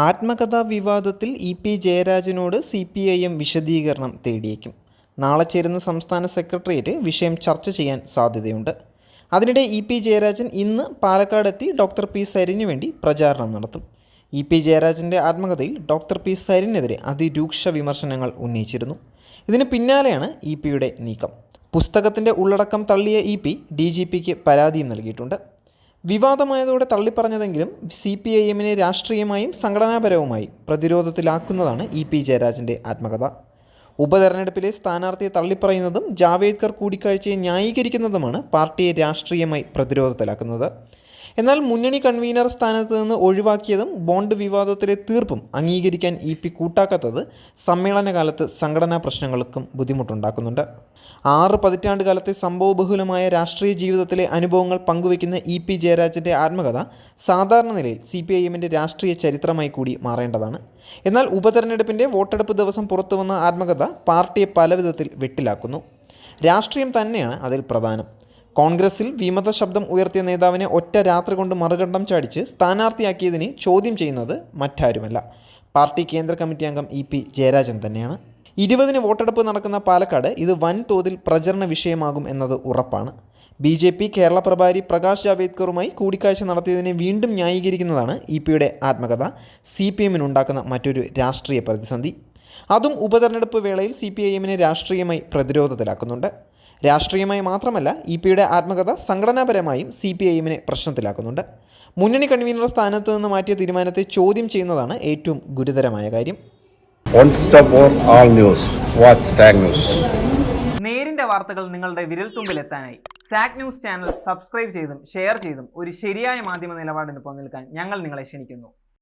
ആത്മകഥാ വിവാദത്തിൽ E P ജയരാജനോട് C P I M വിശദീകരണം തേടിയേക്കും. നാളെ ചേരുന്ന സംസ്ഥാന സെക്രട്ടേറിയറ്റ് വിഷയം ചർച്ച ചെയ്യാൻ സാധ്യതയുണ്ട്. അതിനിടെ ഇ പി ജയരാജൻ ഇന്ന് പാലക്കാടെത്തി ഡോക്ടർ പി സരിനു വേണ്ടി പ്രചാരണം നടത്തും. ഇ പി ജയരാജന്റെ ആത്മകഥയിൽ ഡോക്ടർ പി സരിനെതിരെ അതിരൂക്ഷ വിമർശനങ്ങൾ ഉന്നയിച്ചിരുന്നു. ഇതിന് പിന്നാലെയാണ് ഇ പിയുടെ നീക്കം. പുസ്തകത്തിന്റെ ഉള്ളടക്കം തള്ളിയ ഇ പി ഡി ജി പിക്ക് പരാതിയും നൽകിയിട്ടുണ്ട്. വിവാദമായതോടെ തള്ളിപ്പറഞ്ഞതെങ്കിലും സി പി ഐ എമ്മിനെ രാഷ്ട്രീയമായും സംഘടനാപരവുമായും പ്രതിരോധത്തിലാക്കുന്നതാണ് ഇ പി ജയരാജന്റെ ആത്മകഥ. ഉപതെരഞ്ഞെടുപ്പിലെ സ്ഥാനാർത്ഥിയെ തള്ളിപ്പറയുന്നതും ജാവേദ്കർ കൂടിക്കാഴ്ചയെ ന്യായീകരിക്കുന്നതുമാണ് പാർട്ടിയെ രാഷ്ട്രീയമായി പ്രതിരോധത്തിലാക്കുന്നത്. എന്നാൽ മുന്നണി കൺവീനർ സ്ഥാനത്ത് നിന്ന് ഒഴിവാക്കിയതും ബോണ്ട് വിവാദത്തിലെ തീർപ്പും അംഗീകരിക്കാൻ ഇ പി കൂട്ടാക്കാത്തത് സമ്മേളനകാലത്ത് സംഘടനാ പ്രശ്നങ്ങൾക്കും ബുദ്ധിമുട്ടുണ്ടാക്കുന്നുണ്ട്. ആറ് പതിറ്റാണ്ട് കാലത്തെ സംഭവബഹുലമായ രാഷ്ട്രീയ ജീവിതത്തിലെ അനുഭവങ്ങൾ പങ്കുവയ്ക്കുന്ന ഇ പി ജയരാജന്റെ ആത്മകഥ സാധാരണ നിലയിൽ സി പി ഐ എമ്മിന്റെ രാഷ്ട്രീയ ചരിത്രമായി കൂടി മാറേണ്ടതാണ്. എന്നാൽ ഉപതെരഞ്ഞെടുപ്പിന്റെ വോട്ടെടുപ്പ് ദിവസം പുറത്തുവന്ന ആത്മകഥ പാർട്ടിയെ പലവിധത്തിൽ വെട്ടിലാക്കുന്നു. രാഷ്ട്രീയം തന്നെയാണ് അതിൽ പ്രധാനം. കോൺഗ്രസിൽ വിമത ശബ്ദം ഉയർത്തിയ നേതാവിനെ ഒറ്റ രാത്രി കൊണ്ട് മറുകണ്ഠം ചാടിച്ച് സ്ഥാനാർത്ഥിയാക്കിയതിനെ ചോദ്യം ചെയ്യുന്നത് മറ്റാരുമല്ല. പാർട്ടി കേന്ദ്ര കമ്മിറ്റി അംഗം ഇ പി ജയരാജൻ തന്നെയാണ്. ഇരുപതിന് വോട്ടെടുപ്പ് നടക്കുന്ന പാലക്കാട് ഇത് വൻതോതിൽ പ്രചരണ വിഷയമാകും എന്നത് ഉറപ്പാണ്. ബി ജെ പി കേരള പ്രഭാരി പ്രകാശ് ജാവേദ്കറുമായി കൂടിക്കാഴ്ച നടത്തിയതിനെ വീണ്ടും ന്യായീകരിക്കുന്നതാണ് ഇ പിയുടെ ആത്മകഥ. സി പി എമ്മിനുണ്ടാക്കുന്ന മറ്റൊരു രാഷ്ട്രീയ പ്രതിസന്ധി. അതും ഉപതെരഞ്ഞെടുപ്പ് വേളയിൽ സി പി ഐ എമ്മിനെ രാഷ്ട്രീയമായി പ്രതിരോധത്തിലാക്കുന്നുണ്ട്. രാഷ്ട്രീയമായി മാത്രമല്ല ഇ പിയുടെ ആത്മകഥ സംഘടനാപരമായും സി പി ഐ എമ്മിനെ പ്രശ്നത്തിലാക്കുന്നുണ്ട് മുന്നണി കൺവീനർ സ്ഥാനത്ത് നിന്ന് മാറ്റിയ തീരുമാനത്തെ ചോദ്യം ചെയ്യുന്നതാണ് ഏറ്റവും ഗുരുതരമായ കാര്യം One stop for all news. Watch Tag News. നേരിന്റെ വാർത്തകൾ നിങ്ങളുടെ വിരൽത്തുമ്പിൽ എത്താനായി സാക് ന്യൂസ് ചാനൽ സബ്സ്ക്രൈബ് ചെയ്തും ഷെയർ ചെയ്തും ഒരു ശരിയായ മാധ്യമ നിലപാടിന് പോകാൻ ഞങ്ങൾ നിങ്ങളെ ക്ഷണിക്കുന്നു